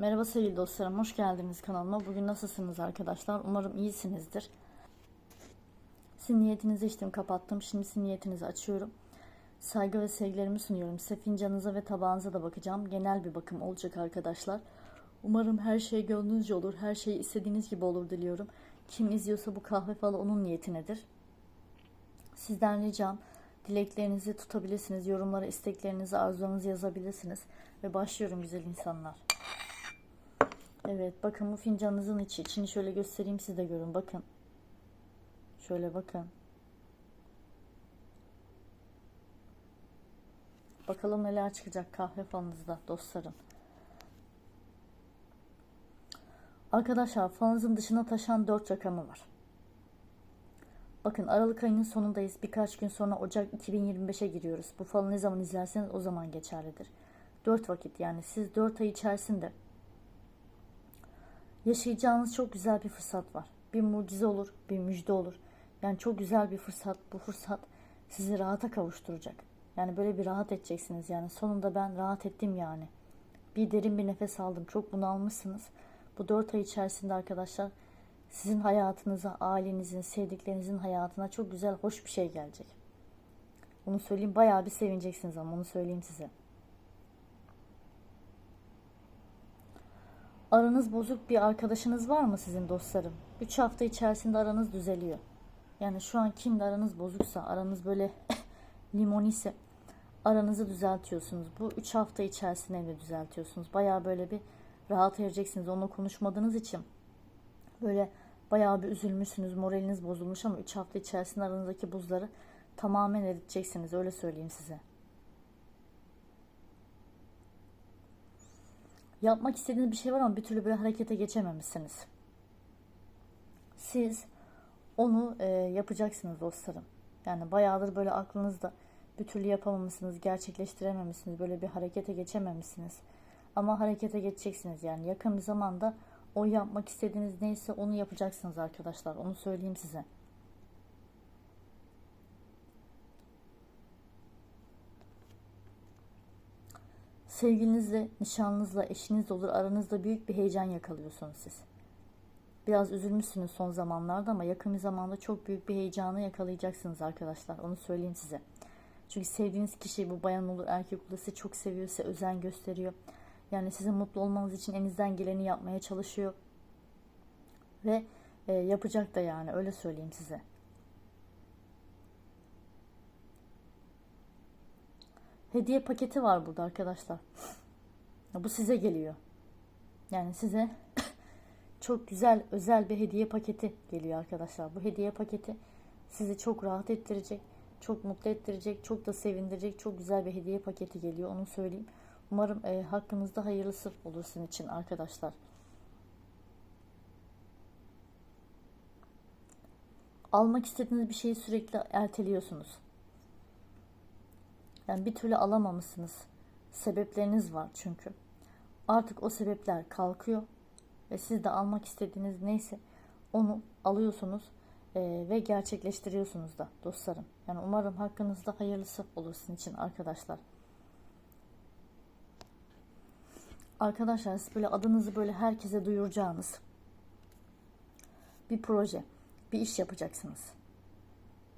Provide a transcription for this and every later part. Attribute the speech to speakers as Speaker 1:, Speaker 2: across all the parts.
Speaker 1: Merhaba sevgili dostlarım, hoş geldiniz kanalıma. Bugün nasılsınız arkadaşlar? Umarım iyisinizdir. Sizin niyetinizi içtim, kapattım. Şimdi sizin niyetinizi açıyorum. Saygı ve sevgilerimi sunuyorum. Size fincanınıza ve tabağınıza da bakacağım. Genel bir bakım olacak arkadaşlar. Umarım her şey gönlünüzce olur, her şey istediğiniz gibi olur diliyorum. Kim izliyorsa bu kahve falı onun niyetinedir. Sizden ricam dileklerinizi tutabilirsiniz. Yorumlara isteklerinizi, arzularınızı yazabilirsiniz. Ve başlıyorum güzel insanlar. Evet bakın bu fincanınızın içi. İçini şöyle göstereyim siz de görün. Bakın. Şöyle bakın. Bakalım neler çıkacak kahve falınızda dostlarım. Arkadaşlar falınızın dışına taşan 4 rakamı var. Bakın Aralık ayının sonundayız. Birkaç gün sonra Ocak 2025'e giriyoruz. Bu falı ne zaman izlerseniz o zaman geçerlidir. 4 vakit yani siz 4 ay içerisinde yaşayacağınız çok güzel bir fırsat var. Bir mucize olur, bir müjde olur. Yani çok güzel bir fırsat. Bu fırsat sizi rahata kavuşturacak. Yani böyle bir rahat edeceksiniz. Yani sonunda ben rahat ettim yani. Bir derin bir nefes aldım. Çok bunalmışsınız. Bu dört ay içerisinde arkadaşlar sizin hayatınıza, ailenizin, sevdiklerinizin hayatına çok güzel, hoş bir şey gelecek. Onu söyleyeyim. Bayağı bir sevineceksiniz ama onu söyleyeyim size. Aranız bozuk bir arkadaşınız var mı sizin dostlarım? 3 hafta içerisinde aranız düzeliyor. Yani şu an kimle aranız bozuksa, aranız böyle limon ise aranızı düzeltiyorsunuz. Bu 3 hafta içerisinde de düzeltiyorsunuz. Baya böyle bir rahat edeceksiniz. Onunla konuşmadığınız için böyle bayağı bir üzülmüşsünüz. Moraliniz bozulmuş ama 3 hafta içerisinde aranızdaki buzları tamamen eriteceksiniz. Öyle söyleyeyim size. Yapmak istediğiniz bir şey var ama bir türlü böyle harekete geçememişsiniz. Siz onu e, yapacaksınız dostlarım. Yani bayağıdır böyle aklınızda bir türlü yapamamışsınız, gerçekleştirememişsiniz, böyle bir harekete geçememişsiniz. Ama harekete geçeceksiniz yani yakın bir zamanda o yapmak istediğiniz neyse onu yapacaksınız arkadaşlar. Onu söyleyeyim size. Sevgilinizle, nişanlınızla, eşinizle olur aranızda büyük bir heyecan yakalıyorsunuz siz. Biraz üzülmüşsünüz son zamanlarda ama yakın bir zamanda çok büyük bir heyecanı yakalayacaksınız arkadaşlar. Onu söyleyeyim size. Çünkü sevdiğiniz kişi bu bayan olur, erkek olur sizi çok seviyor, size özen gösteriyor. Yani sizin mutlu olmanız için elinizden geleni yapmaya çalışıyor. Ve e, yapacak da yani öyle söyleyeyim size. Hediye paketi var burada arkadaşlar. Bu size geliyor. Yani size çok güzel özel bir hediye paketi geliyor arkadaşlar. Bu hediye paketi sizi çok rahat ettirecek, çok mutlu ettirecek, çok da sevindirecek, çok güzel bir hediye paketi geliyor. Onu söyleyeyim. Umarım e, hakkınızda hayırlısı olur sizin için arkadaşlar. Almak istediğiniz bir şeyi sürekli erteliyorsunuz. Yani bir türlü alamamışsınız. Sebepleriniz var çünkü. Artık o sebepler kalkıyor ve siz de almak istediğiniz neyse onu alıyorsunuz ve gerçekleştiriyorsunuz da dostlarım. Yani umarım hakkınızda hayırlısı olur sizin için arkadaşlar. Arkadaşlar siz böyle adınızı böyle herkese duyuracağınız bir proje, bir iş yapacaksınız.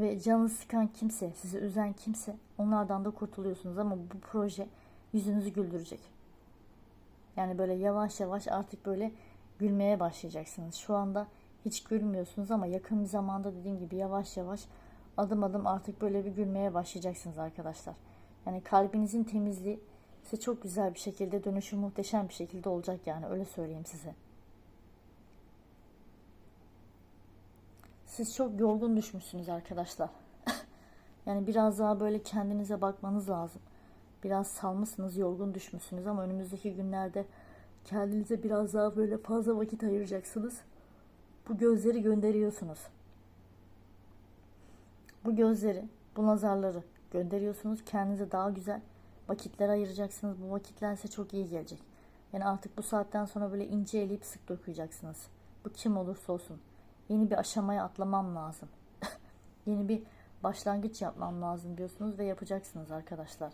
Speaker 1: Ve canınızı sıkan kimse, sizi üzen kimse onlardan da kurtuluyorsunuz ama bu proje yüzünüzü güldürecek. Yani böyle yavaş yavaş artık böyle gülmeye başlayacaksınız. Şu anda hiç gülmüyorsunuz ama yakın bir zamanda dediğim gibi yavaş yavaş adım adım artık böyle bir gülmeye başlayacaksınız arkadaşlar. Yani kalbinizin temizliği size çok güzel bir şekilde dönüşü muhteşem bir şekilde olacak yani öyle söyleyeyim size. Siz çok yorgun düşmüşsünüz arkadaşlar. yani biraz daha böyle kendinize bakmanız lazım. Biraz salmışsınız, yorgun düşmüşsünüz ama önümüzdeki günlerde kendinize biraz daha böyle fazla vakit ayıracaksınız. Bu gözleri gönderiyorsunuz. Bu gözleri, bu nazarları gönderiyorsunuz. Kendinize daha güzel vakitler ayıracaksınız. Bu vakitler size çok iyi gelecek. Yani artık bu saatten sonra böyle ince eleyip sık dokuyacaksınız. Bu kim olursa olsun. Yeni bir aşamaya atlamam lazım. Yeni bir başlangıç yapmam lazım diyorsunuz ve yapacaksınız arkadaşlar.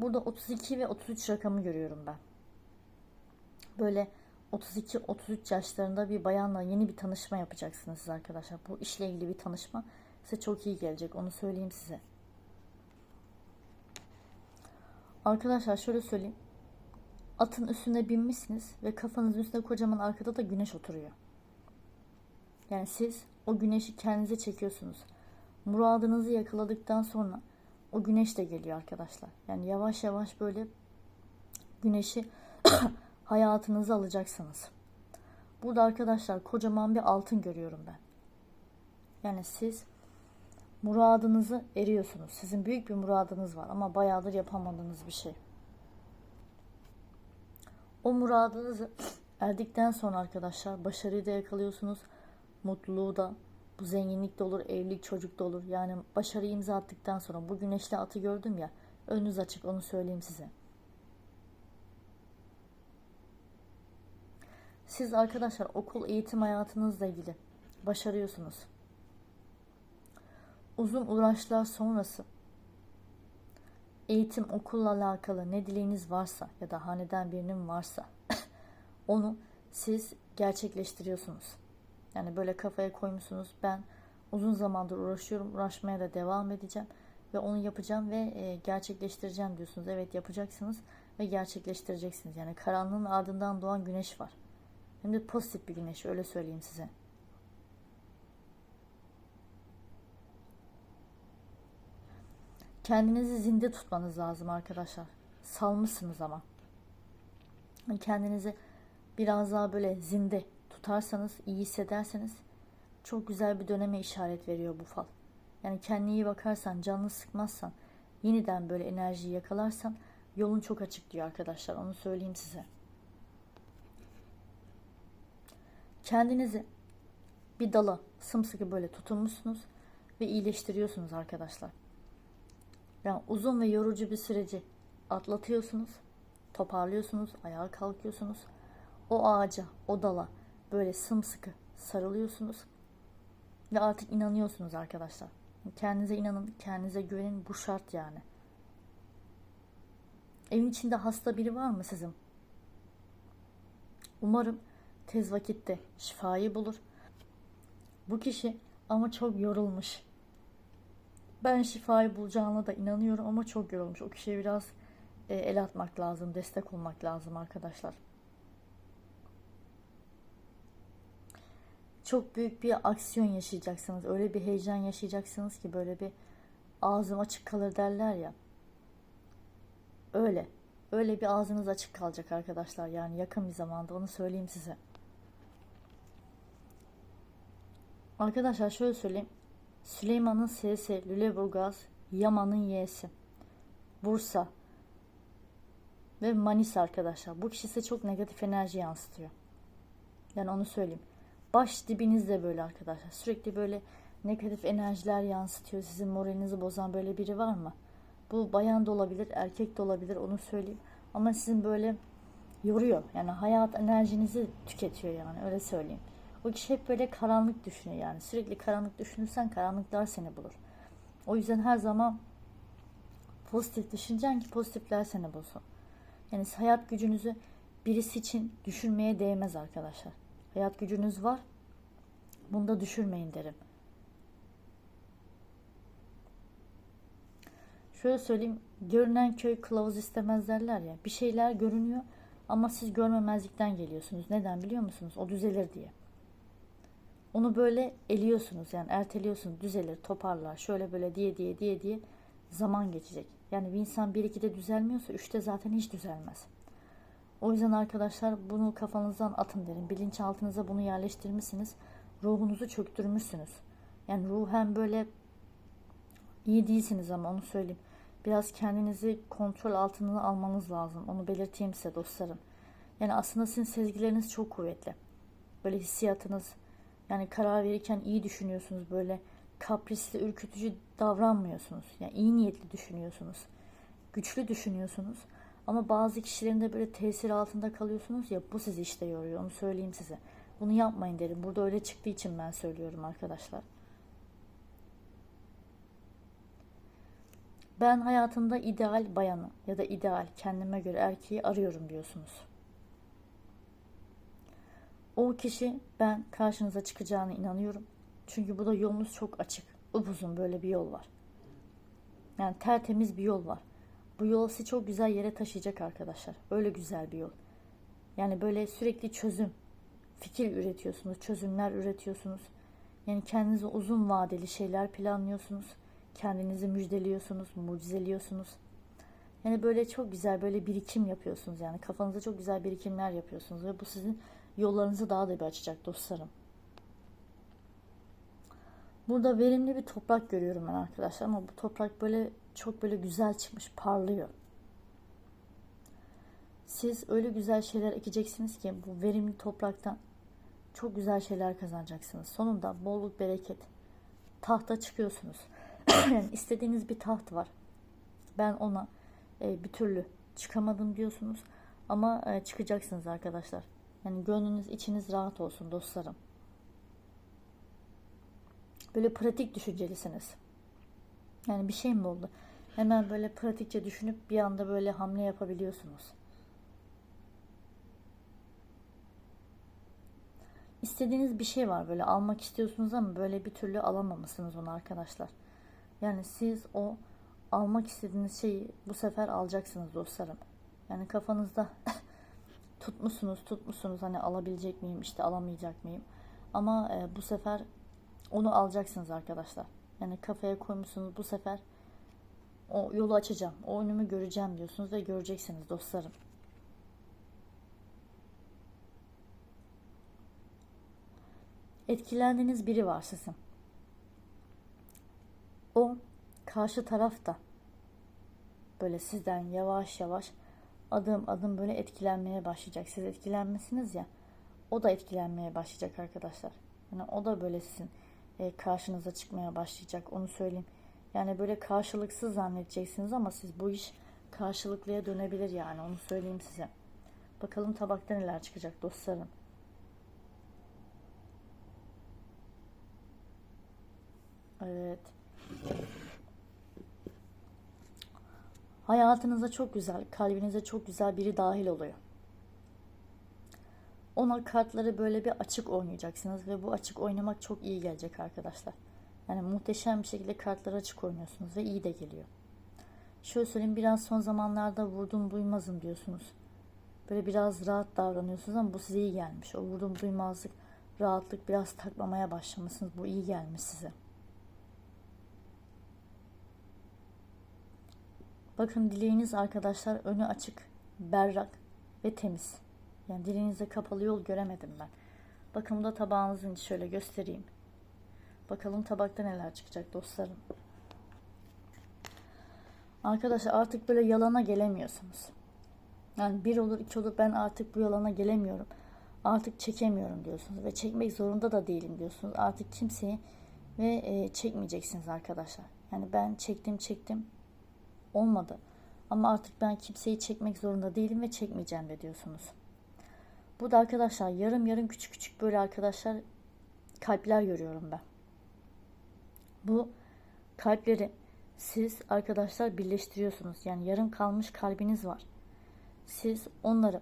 Speaker 1: Burada 32 ve 33 rakamı görüyorum ben. Böyle 32-33 yaşlarında bir bayanla yeni bir tanışma yapacaksınız siz arkadaşlar. Bu işle ilgili bir tanışma size çok iyi gelecek. Onu söyleyeyim size. Arkadaşlar şöyle söyleyeyim. Atın üstüne binmişsiniz ve kafanızın üstünde kocaman arkada da güneş oturuyor. Yani siz o güneşi kendinize çekiyorsunuz. Muradınızı yakaladıktan sonra o güneş de geliyor arkadaşlar. Yani yavaş yavaş böyle güneşi hayatınıza alacaksınız. Burada arkadaşlar kocaman bir altın görüyorum ben. Yani siz muradınızı eriyorsunuz. Sizin büyük bir muradınız var ama bayağıdır yapamadığınız bir şey. O muradınızı erdikten sonra arkadaşlar başarıyı da yakalıyorsunuz. Mutluluğu da bu zenginlik de olur, evlilik, çocuk da olur. Yani başarıyı imza attıktan sonra bu güneşli atı gördüm ya. Önünüz açık onu söyleyeyim size. Siz arkadaşlar okul eğitim hayatınızla ilgili başarıyorsunuz. Uzun uğraşlar sonrası eğitim okulla alakalı ne dileğiniz varsa ya da haneden birinin varsa onu siz gerçekleştiriyorsunuz. Yani böyle kafaya koymuşsunuz ben uzun zamandır uğraşıyorum uğraşmaya da devam edeceğim ve onu yapacağım ve e, gerçekleştireceğim diyorsunuz. Evet yapacaksınız ve gerçekleştireceksiniz. Yani karanlığın ardından doğan güneş var. Hem de pozitif bir güneş öyle söyleyeyim size. Kendinizi zinde tutmanız lazım arkadaşlar. Salmışsınız ama. Kendinizi biraz daha böyle zinde tutarsanız, iyi hissederseniz çok güzel bir döneme işaret veriyor bu fal. Yani kendine iyi bakarsan, canını sıkmazsan, yeniden böyle enerjiyi yakalarsan yolun çok açık diyor arkadaşlar. Onu söyleyeyim size. Kendinizi bir dala sımsıkı böyle tutunmuşsunuz ve iyileştiriyorsunuz arkadaşlar. Yani uzun ve yorucu bir süreci atlatıyorsunuz, toparlıyorsunuz, ayağa kalkıyorsunuz. O ağaca, o dala böyle sımsıkı sarılıyorsunuz ve artık inanıyorsunuz arkadaşlar. Kendinize inanın, kendinize güvenin. Bu şart yani. Evin içinde hasta biri var mı sizin? Umarım tez vakitte şifayı bulur. Bu kişi ama çok yorulmuş. Ben şifayı bulacağına da inanıyorum ama çok yorulmuş. O kişiye biraz e, el atmak lazım, destek olmak lazım arkadaşlar. Çok büyük bir aksiyon yaşayacaksınız. Öyle bir heyecan yaşayacaksınız ki böyle bir ağzım açık kalır derler ya. Öyle. Öyle bir ağzınız açık kalacak arkadaşlar. Yani yakın bir zamanda onu söyleyeyim size. Arkadaşlar şöyle söyleyeyim. Süleyman'ın S'si, Lüleburgaz, Yaman'ın Y'si. Bursa ve Manisa arkadaşlar. Bu kişi size çok negatif enerji yansıtıyor. Yani onu söyleyeyim. Baş dibinizde böyle arkadaşlar. Sürekli böyle negatif enerjiler yansıtıyor. Sizin moralinizi bozan böyle biri var mı? Bu bayan da olabilir, erkek de olabilir onu söyleyeyim. Ama sizin böyle yoruyor. Yani hayat enerjinizi tüketiyor yani öyle söyleyeyim. O kişi hep böyle karanlık düşünüyor yani. Sürekli karanlık düşünürsen karanlıklar seni bulur. O yüzden her zaman pozitif düşüneceksin ki pozitifler seni bulsun. Yani hayat gücünüzü birisi için düşürmeye değmez arkadaşlar. Hayat gücünüz var. Bunu da düşürmeyin derim. Şöyle söyleyeyim. Görünen köy kılavuz istemez derler ya. Bir şeyler görünüyor ama siz görmemezlikten geliyorsunuz. Neden biliyor musunuz? O düzelir diye. Onu böyle eliyorsunuz yani erteliyorsunuz düzelir toparlar şöyle böyle diye diye diye diye zaman geçecek. Yani bir insan bir ikide düzelmiyorsa üçte zaten hiç düzelmez. O yüzden arkadaşlar bunu kafanızdan atın derim. Bilinçaltınıza bunu yerleştirmişsiniz. Ruhunuzu çöktürmüşsünüz. Yani ruhen böyle iyi değilsiniz ama onu söyleyeyim. Biraz kendinizi kontrol altına almanız lazım. Onu belirteyim size dostlarım. Yani aslında sizin sezgileriniz çok kuvvetli. Böyle hissiyatınız, yani karar verirken iyi düşünüyorsunuz. Böyle kaprisli, ürkütücü davranmıyorsunuz. Yani iyi niyetli düşünüyorsunuz. Güçlü düşünüyorsunuz. Ama bazı kişilerin de böyle tesir altında kalıyorsunuz ya bu sizi işte yoruyor. Onu söyleyeyim size. Bunu yapmayın derim. Burada öyle çıktığı için ben söylüyorum arkadaşlar. Ben hayatımda ideal bayanı ya da ideal kendime göre erkeği arıyorum diyorsunuz. O kişi ben karşınıza çıkacağına inanıyorum. Çünkü bu da yolunuz çok açık. Upuzun böyle bir yol var. Yani tertemiz bir yol var. Bu yol sizi çok güzel yere taşıyacak arkadaşlar. Öyle güzel bir yol. Yani böyle sürekli çözüm, fikir üretiyorsunuz, çözümler üretiyorsunuz. Yani kendinize uzun vadeli şeyler planlıyorsunuz. Kendinizi müjdeliyorsunuz, mucizeliyorsunuz. Yani böyle çok güzel böyle birikim yapıyorsunuz yani kafanızda çok güzel birikimler yapıyorsunuz ve bu sizin yollarınızı daha da bir açacak dostlarım. Burada verimli bir toprak görüyorum ben arkadaşlar ama bu toprak böyle çok böyle güzel çıkmış, parlıyor. Siz öyle güzel şeyler ekeceksiniz ki bu verimli topraktan çok güzel şeyler kazanacaksınız. Sonunda bolluk bereket tahta çıkıyorsunuz. yani istediğiniz bir taht var. Ben ona e, bir türlü çıkamadım diyorsunuz ama e, çıkacaksınız arkadaşlar. Yani gönlünüz içiniz rahat olsun dostlarım. Böyle pratik düşüncelisiniz. Yani bir şey mi oldu? Hemen böyle pratikçe düşünüp bir anda böyle hamle yapabiliyorsunuz. İstediğiniz bir şey var böyle almak istiyorsunuz ama böyle bir türlü alamamışsınız onu arkadaşlar. Yani siz o almak istediğiniz şeyi bu sefer alacaksınız dostlarım. Yani kafanızda tutmuşsunuz tutmuşsunuz hani alabilecek miyim işte alamayacak mıyım. Ama e, bu sefer onu alacaksınız arkadaşlar. Yani kafaya koymuşsunuz bu sefer o yolu açacağım. O önümü göreceğim diyorsunuz ve göreceksiniz dostlarım. Etkilendiğiniz biri var sizin. O karşı tarafta böyle sizden yavaş yavaş adım adım böyle etkilenmeye başlayacak. Siz etkilenmesiniz ya o da etkilenmeye başlayacak arkadaşlar. Yani o da böyle sizin e, karşınıza çıkmaya başlayacak onu söyleyeyim. Yani böyle karşılıksız zannedeceksiniz ama siz bu iş karşılıklıya dönebilir yani onu söyleyeyim size. Bakalım tabakta neler çıkacak dostlarım. Evet. Hayatınıza çok güzel, kalbinize çok güzel biri dahil oluyor. Ona kartları böyle bir açık oynayacaksınız ve bu açık oynamak çok iyi gelecek arkadaşlar. Yani muhteşem bir şekilde kartları açık oynuyorsunuz ve iyi de geliyor. Şöyle söyleyeyim biraz son zamanlarda vurdum duymazım diyorsunuz. Böyle biraz rahat davranıyorsunuz ama bu size iyi gelmiş. O vurdum duymazlık, rahatlık biraz takmamaya başlamışsınız. Bu iyi gelmiş size. Bakın dileğiniz arkadaşlar önü açık, berrak ve temiz. Yani dileğinizde kapalı yol göremedim ben. Bakın da tabağınızın şöyle göstereyim. Bakalım tabakta neler çıkacak dostlarım. Arkadaşlar artık böyle yalana gelemiyorsunuz. Yani bir olur iki olur ben artık bu yalana gelemiyorum. Artık çekemiyorum diyorsunuz ve çekmek zorunda da değilim diyorsunuz. Artık kimseyi ve e, çekmeyeceksiniz arkadaşlar. Yani ben çektim çektim olmadı. Ama artık ben kimseyi çekmek zorunda değilim ve çekmeyeceğim de diyorsunuz. Bu da arkadaşlar yarım yarım küçük küçük böyle arkadaşlar kalpler görüyorum ben. Bu kalpleri siz arkadaşlar birleştiriyorsunuz. Yani yarım kalmış kalbiniz var. Siz onları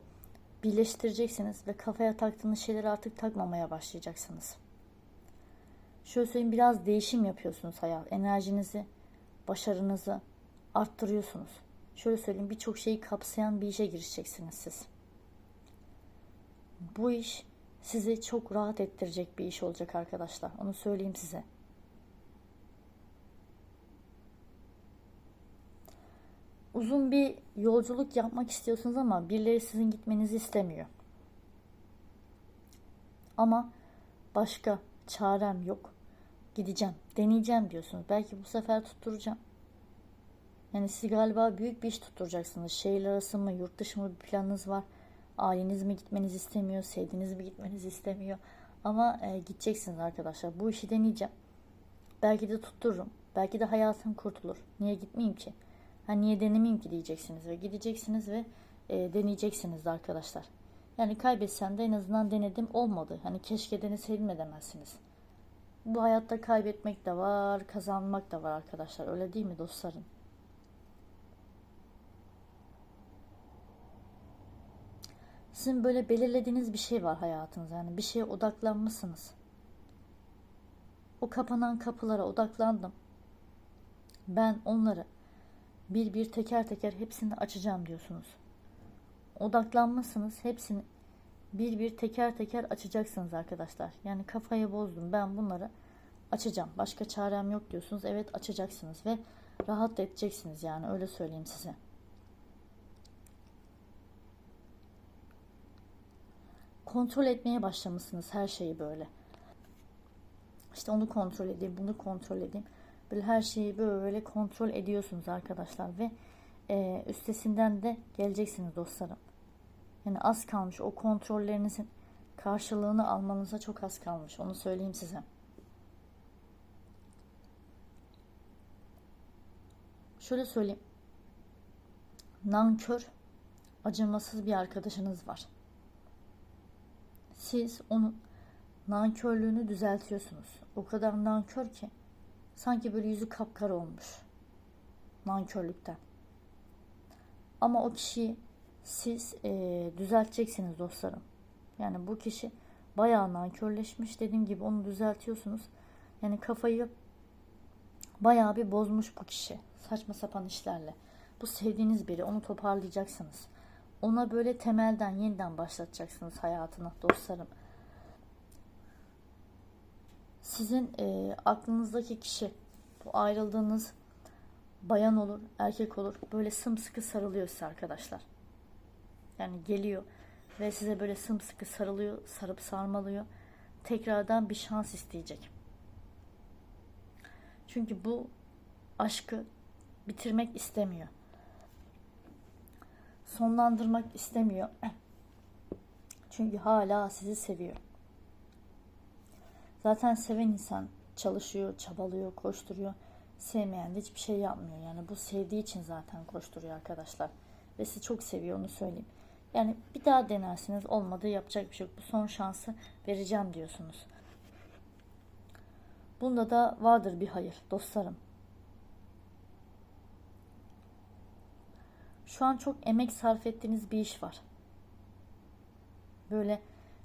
Speaker 1: birleştireceksiniz ve kafaya taktığınız şeyleri artık takmamaya başlayacaksınız. Şöyle söyleyeyim biraz değişim yapıyorsunuz hayat. Enerjinizi, başarınızı arttırıyorsunuz. Şöyle söyleyeyim birçok şeyi kapsayan bir işe girişeceksiniz siz. Bu iş sizi çok rahat ettirecek bir iş olacak arkadaşlar. Onu söyleyeyim size. Uzun bir yolculuk yapmak istiyorsunuz ama birileri sizin gitmenizi istemiyor. Ama başka çarem yok. Gideceğim, deneyeceğim diyorsunuz. Belki bu sefer tutturacağım. Yani siz galiba büyük bir iş tutturacaksınız. Şehir arası mı, yurt dışı mı bir planınız var. Aileniz mi gitmenizi istemiyor, sevdiğiniz mi gitmenizi istemiyor. Ama e, gideceksiniz arkadaşlar. Bu işi deneyeceğim. Belki de tuttururum. Belki de hayatım kurtulur. Niye gitmeyeyim ki? Ha niye denemeyeyim ki diyeceksiniz ve gideceksiniz ve e, deneyeceksiniz de arkadaşlar. Yani kaybetsem de en azından denedim olmadı. Hani keşke deneseydim de demezsiniz. Bu hayatta kaybetmek de var, kazanmak da var arkadaşlar. Öyle değil mi dostlarım? Sizin böyle belirlediğiniz bir şey var hayatınızda. Yani bir şeye odaklanmışsınız. O kapanan kapılara odaklandım. Ben onları bir bir teker teker hepsini açacağım diyorsunuz. Odaklanmışsınız. Hepsini bir bir teker teker açacaksınız arkadaşlar. Yani kafayı bozdum. Ben bunları açacağım. Başka çarem yok diyorsunuz. Evet açacaksınız ve rahat edeceksiniz yani öyle söyleyeyim size. Kontrol etmeye başlamışsınız her şeyi böyle. İşte onu kontrol edeyim, bunu kontrol edeyim. Böyle her şeyi böyle kontrol ediyorsunuz arkadaşlar ve e, üstesinden de geleceksiniz dostlarım. Yani az kalmış o kontrollerinizin karşılığını almanıza çok az kalmış. Onu söyleyeyim size. Şöyle söyleyeyim. Nankör, acımasız bir arkadaşınız var. Siz onun nankörlüğünü düzeltiyorsunuz. O kadar nankör ki sanki böyle yüzü kapkara olmuş. Nankörlükten. Ama o kişiyi siz e, düzelteceksiniz dostlarım. Yani bu kişi bayağı nankörleşmiş. Dediğim gibi onu düzeltiyorsunuz. Yani kafayı bayağı bir bozmuş bu kişi. Saçma sapan işlerle. Bu sevdiğiniz biri. Onu toparlayacaksınız. Ona böyle temelden yeniden başlatacaksınız hayatını dostlarım. Sizin e, aklınızdaki kişi bu ayrıldığınız bayan olur, erkek olur. Böyle sımsıkı sarılıyor size arkadaşlar. Yani geliyor ve size böyle sımsıkı sarılıyor, sarıp sarmalıyor. Tekrardan bir şans isteyecek. Çünkü bu aşkı bitirmek istemiyor. Sonlandırmak istemiyor. Çünkü hala sizi seviyor. Zaten seven insan çalışıyor, çabalıyor, koşturuyor. Sevmeyen de hiçbir şey yapmıyor. Yani bu sevdiği için zaten koşturuyor arkadaşlar. Ve sizi çok seviyor onu söyleyeyim. Yani bir daha denersiniz olmadı yapacak bir şey yok. Bu son şansı vereceğim diyorsunuz. Bunda da vardır bir hayır dostlarım. Şu an çok emek sarf ettiğiniz bir iş var. Böyle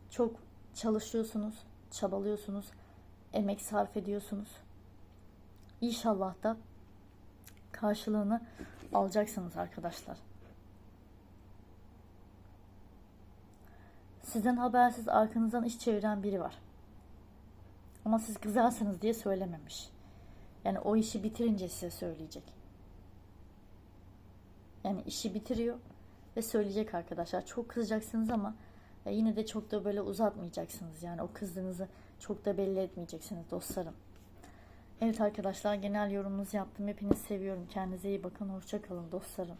Speaker 1: çok çalışıyorsunuz, çabalıyorsunuz, emek sarf ediyorsunuz. İnşallah da karşılığını alacaksınız arkadaşlar. Sizden habersiz arkanızdan iş çeviren biri var. Ama siz kızarsınız diye söylememiş. Yani o işi bitirince size söyleyecek. Yani işi bitiriyor ve söyleyecek arkadaşlar. Çok kızacaksınız ama yine de çok da böyle uzatmayacaksınız. Yani o kızdığınızı çok da belli etmeyeceksiniz dostlarım. Evet arkadaşlar genel yorumunuzu yaptım. Hepinizi seviyorum. Kendinize iyi bakın. Hoşçakalın dostlarım.